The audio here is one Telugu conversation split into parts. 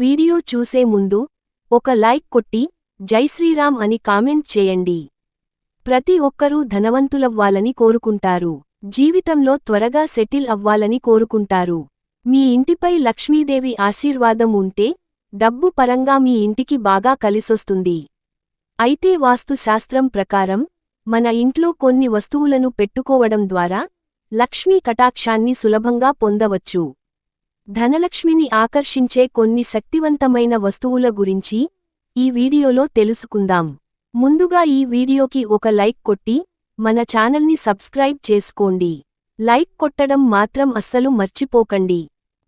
వీడియో చూసే ముందు ఒక లైక్ కొట్టి జై శ్రీరామ్ అని కామెంట్ చేయండి. ప్రతి ఒక్కరూ ధనవంతులవ్వాలని కోరుకుంటారు. జీవితంలో త్వరగా సెటిల్ అవ్వాలని కోరుకుంటారు. మీ ఇంటిపై లక్ష్మీదేవి ఆశీర్వాదం ఉంటే డబ్బు పరంగా మీ ఇంటికి బాగా కలిసొస్తుంది. అయితే వాస్తుశాస్త్రం ప్రకారం మన ఇంట్లో కొన్ని వస్తువులను పెట్టుకోవడం ద్వారా లక్ష్మీ కటాక్షాన్ని సులభంగా పొందవచ్చు. ధనలక్ష్మిని ఆకర్షించే కొన్ని శక్తివంతమైన వస్తువుల గురించి ఈ వీడియోలో తెలుసుకుందాం. ముందుగా ఈ వీడియోకి ఒక లైక్ కొట్టి మన ఛానల్ని సబ్స్క్రైబ్ చేసుకోండి. లైక్ కొట్టడం మాత్రం అస్సలు మర్చిపోకండి.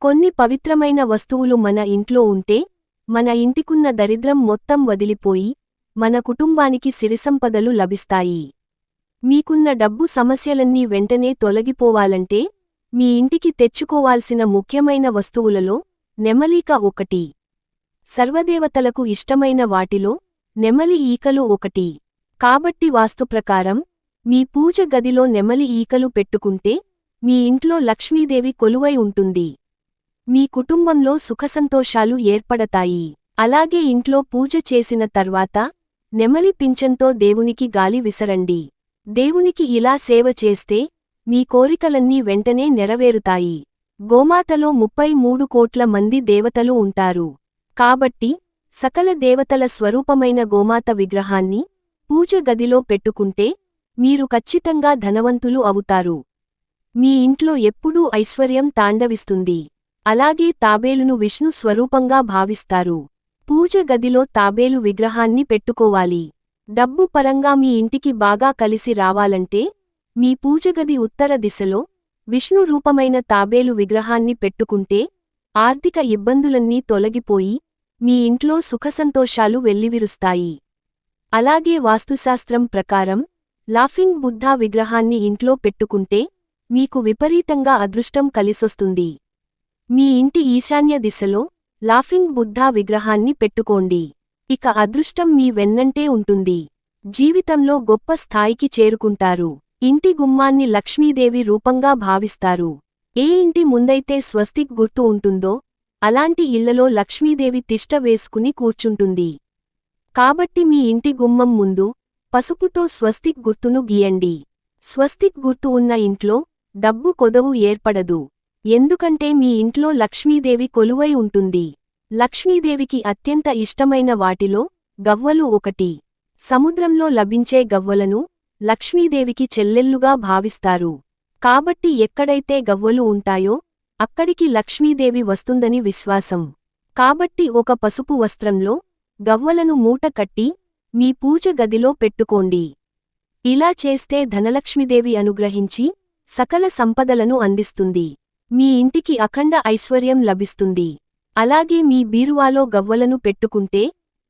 కొన్ని పవిత్రమైన వస్తువులు మన ఇంట్లో ఉంటే మన ఇంటికున్న దరిద్రం మొత్తం వదిలిపోయి మన కుటుంబానికి సిరిసంపదలు లభిస్తాయి. మీకున్న డబ్బు సమస్యలన్నీ వెంటనే తొలగిపోవాలంటే మీ ఇంటికి తెచ్చుకోవాల్సిన ముఖ్యమైన వస్తువులలో నెమలిక ఒకటి. సర్వదేవతలకు ఇష్టమైన వాటిలో నెమలి ఈకలు ఒకటి. కాబట్టి వాస్తు ప్రకారం మీ పూజ గదిలో నెమలి ఈకలు పెట్టుకుంటే మీ ఇంట్లో లక్ష్మీదేవి కొలువై ఉంటుంది. మీ కుటుంబంలో సుఖసంతోషాలు ఏర్పడతాయి. అలాగే ఇంట్లో పూజ చేసిన తర్వాత నెమలి పింఛంతో దేవునికి గాలి విసరండి. దేవునికి ఇలా సేవ చేస్తే మీ కోరికలన్నీ వెంటనే నెరవేరుతాయి. గోమాతలో ముప్పై మూడు కోట్ల మంది దేవతలు ఉంటారు. కాబట్టి సకల దేవతల స్వరూపమైన గోమాత విగ్రహాన్ని పూజ గదిలో పెట్టుకుంటే మీరు ఖచ్చితంగా ధనవంతులు అవుతారు. మీ ఇంట్లో ఎప్పుడూ ఐశ్వర్యం తాండవిస్తుంది. అలాగే తాబేలును విష్ణు స్వరూపంగా భావిస్తారు. పూజ గదిలో తాబేలు విగ్రహాన్ని పెట్టుకోవాలి. డబ్బు పరంగా మీ ఇంటికి బాగా కలిసి రావాలంటే మీ పూజగది ఉత్తర దిశలో విష్ణు రూపమైన తాబేలు విగ్రహాన్ని పెట్టుకుంటే ఆర్థిక ఇబ్బందులన్నీ తొలగిపోయి మీ ఇంట్లో సుఖసంతోషాలు వెల్లివిరుస్తాయి. అలాగే వాస్తుశాస్త్రం ప్రకారం లాఫింగ్ బుద్ధా విగ్రహాన్ని ఇంట్లో పెట్టుకుంటే మీకు విపరీతంగా అదృష్టం కలిసొస్తుంది. మీ ఇంటి ఈశాన్య దిశలో లాఫింగ్ బుద్ధా విగ్రహాన్ని పెట్టుకోండి. ఇక అదృష్టం మీ వెన్నంటే ఉంటుంది. జీవితంలో గొప్ప స్థాయికి చేరుకుంటారు. ఇంటి గుమ్మాన్ని లక్ష్మీదేవి రూపంగా భావిస్తారు. ఏ ఇంటి ముందైతే స్వస్తిక్ గుర్తు ఉంటుందో అలాంటి ఇళ్ళలో లక్ష్మీదేవి తిష్ట వేసుకుని కూర్చుంటుంది. కాబట్టి మీ ఇంటి గుమ్మం ముందు పసుపుతో స్వస్తిక్ గుర్తును గీయండి. స్వస్తిక్ గుర్తు ఉన్న ఇంట్లో డబ్బు కొదవు ఏర్పడదు. ఎందుకంటే మీ ఇంట్లో లక్ష్మీదేవి కొలువై ఉంటుంది. లక్ష్మీదేవికి అత్యంత ఇష్టమైన వాటిలో గవ్వలు ఒకటి. సముద్రంలో లభించే గవ్వలను లక్ష్మీదేవికి చెల్లెల్లుగా భావిస్తారు. కాబట్టి ఎక్కడైతే గవ్వలు ఉంటాయో అక్కడికి లక్ష్మీదేవి వస్తుందని విశ్వాసం. కాబట్టి ఒక పసుపు వస్త్రంలో గవ్వలను మూట కట్టి మీ పూజ గదిలో పెట్టుకోండి. ఇలా చేస్తే ధనలక్ష్మీదేవి అనుగ్రహించి సకల సంపదలను అందిస్తుంది. మీ ఇంటికి అఖండ ఐశ్వర్యం లభిస్తుంది. అలాగే మీ బీరువాలో గవ్వలను పెట్టుకుంటే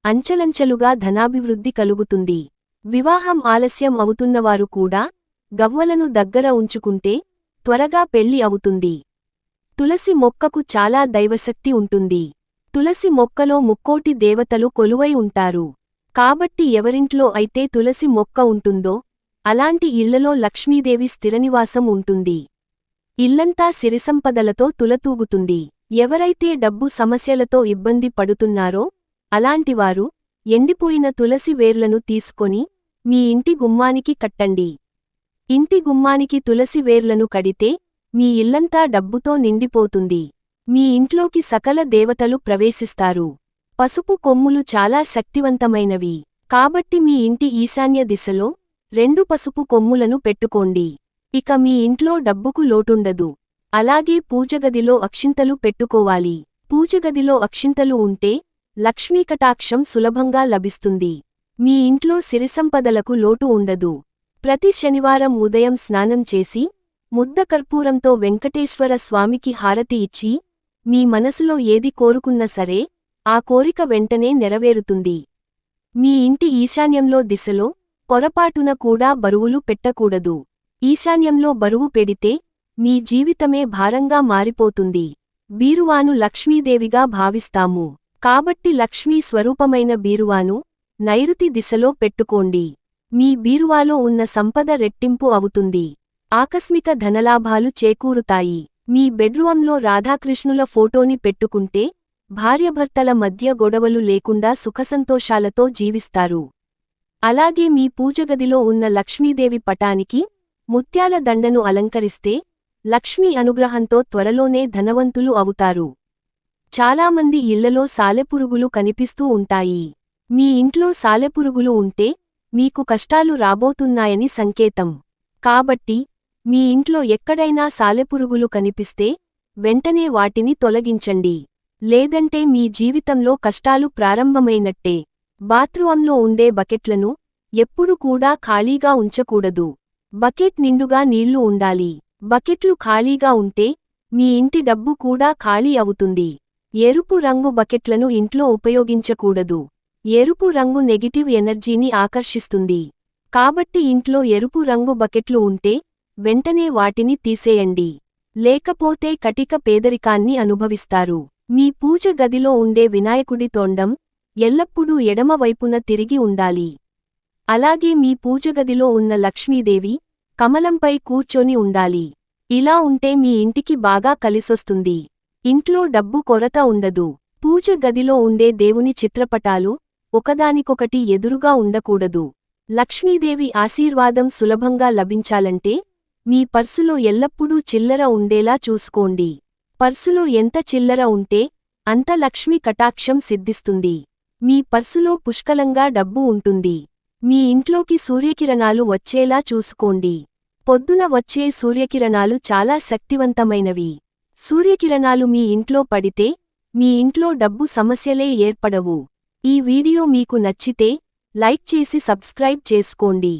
అంచలంచలుగా ధనాభివృద్ధి కలుగుతుంది. వివాహం ఆలస్యం అవుతున్నవారు కూడా గవ్వలను దగ్గర ఉంచుకుంటే త్వరగా పెళ్ళి అవుతుంది. తులసి మొక్కకు చాలా దైవశక్తి ఉంటుంది. తులసి మొక్కలో ముక్కోటి దేవతలు కొలువై ఉంటారు. కాబట్టి ఎవరింట్లో అయితే తులసి మొక్క ఉంటుందో అలాంటి ఇళ్ళలో లక్ష్మీదేవి స్థిరనివాసం ఉంటుంది. ఇల్లంతా సిరిసంపదలతో తులతూగుతుంది. ఎవరైతే డబ్బు సమస్యలతో ఇబ్బంది పడుతున్నారో అలాంటివారు ఎండిపోయిన తులసి వేర్లను తీసుకొని మీ ఇంటి గుమ్మానికి కట్టండి. ఇంటి గుమ్మానికి తులసి వేర్లను కడితే మీ ఇల్లంతా డబ్బుతో నిండిపోతుంది. మీ ఇంట్లోకి సకల దేవతలు ప్రవేశిస్తారు. పసుపు కొమ్ములు చాలా శక్తివంతమైనవి. కాబట్టి మీ ఇంటి ఈశాన్య దిశలో రెండు పసుపు కొమ్ములను పెట్టుకోండి. ఇక మీ ఇంట్లో డబ్బుకు లోటుండదు. అలాగే పూజగదిలో అక్షింతలు పెట్టుకోవాలి. పూజగదిలో అక్షింతలు ఉంటే లక్ష్మీకటాక్షం సులభంగా లభిస్తుంది. మీ ఇంట్లో సిరిసంపదలకు లోటు ఉండదు. ప్రతి శనివారం ఉదయం స్నానం చేసి ముద్ద కర్పూరంతో వెంకటేశ్వర స్వామికి హారతి ఇచ్చి మీ మనసులో ఏది కోరుకున్న సరే ఆ కోరిక వెంటనే నెరవేరుతుంది. మీ ఇంటి ఈశాన్యంలో దిశలో పొరపాటున కూడా బరువులు పెట్టకూడదు. ఈశాన్యంలో బరువు పెడితే మీ జీవితమే భారంగా మారిపోతుంది. బీరువాను లక్ష్మీదేవిగా భావిస్తాము. కాబట్టి లక్ష్మీ స్వరూపమైన బీరువాను నైరుతి దిశలో పెట్టుకోండి. మీ బీరువాలో ఉన్న సంపద రెట్టింపు అవుతుంది. ఆకస్మిక ధనలాభాలు చేకూరుతాయి. మీ బెడ్రూంలో రాధాకృష్ణుల ఫోటోని పెట్టుకుంటే భార్యభర్తల మధ్య గొడవలు లేకుండా సుఖసంతోషాలతో జీవిస్తారు. అలాగే మీ పూజగదిలో ఉన్న లక్ష్మీదేవి పటానికి ముత్యాల దండను అలంకరిస్తే లక్ష్మీ అనుగ్రహంతో త్వరలోనే ధనవంతులు అవుతారు. చాలామంది ఇళ్ళలో సాలెపురుగులు కనిపిస్తూ ఉంటాయి. మీ ఇంట్లో సాలెపురుగులు ఉంటే మీకు కష్టాలు రాబోతున్నాయని సంకేతం. కాబట్టి మీ ఇంట్లో ఎక్కడైనా సాలెపురుగులు కనిపిస్తే వెంటనే వాటిని తొలగించండి. లేదంటే మీ జీవితంలో కష్టాలు ప్రారంభమైనట్టే. బాత్రూంలో ఉండే బకెట్లను ఎప్పుడు కూడా ఖాళీగా ఉంచకూడదు. బకెట్ నిండుగా నీళ్ళు ఉండాలి. బకెట్లు ఖాళీగా ఉంటే మీ ఇంటి డబ్బు కూడా ఖాళీ అవుతుంది. ఎరుపు రంగు బకెట్లను ఇంట్లో ఉపయోగించకూడదు. ఎరుపు రంగు నెగిటివ్ ఎనర్జీని ఆకర్షిస్తుంది. కాబట్టి ఇంట్లో ఎరుపు రంగు బకెట్లు ఉంటే వెంటనే వాటిని తీసేయండి. లేకపోతే కటిక పేదరికాన్ని అనుభవిస్తారు. మీ పూజ గదిలో ఉండే వినాయకుడి తొండం ఎల్లప్పుడూ ఎడమవైపున తిరిగి ఉండాలి. అలాగే మీ పూజగదిలో ఉన్న లక్ష్మీదేవి కమలంపై కూర్చొని ఉండాలి. ఇలా ఉంటే మీ ఇంటికి బాగా కలిసొస్తుంది. ఇంట్లో డబ్బు కొరత ఉండదు. పూజ గదిలో ఉండే దేవుని చిత్రపటాలు ఒకదానికొకటి ఎదురుగా ఉండకూడదు. లక్ష్మీదేవి ఆశీర్వాదం సులభంగా లభించాలంటే మీ పర్సులో ఎల్లప్పుడూ చిల్లర ఉండేలా చూసుకోండి. పర్సులో ఎంత చిల్లర ఉంటే అంత లక్ష్మి కటాక్షం సిద్ధిస్తుంది. మీ పర్సులో పుష్కలంగా డబ్బు ఉంటుంది. మీ ఇంట్లోకి సూర్యకిరణాలు వచ్చేలా చూసుకోండి. పొద్దున వచ్చే సూర్యకిరణాలు చాలా శక్తివంతమైనవి. సూర్యకిరణాలు మీ ఇంట్లో పడితే మీ ఇంట్లో డబ్బు సమస్యలే ఏర్పడవు. ఈ వీడియో మీకు నచ్చితే లైక్ చేసి సబ్స్క్రైబ్ చేసుకోండి.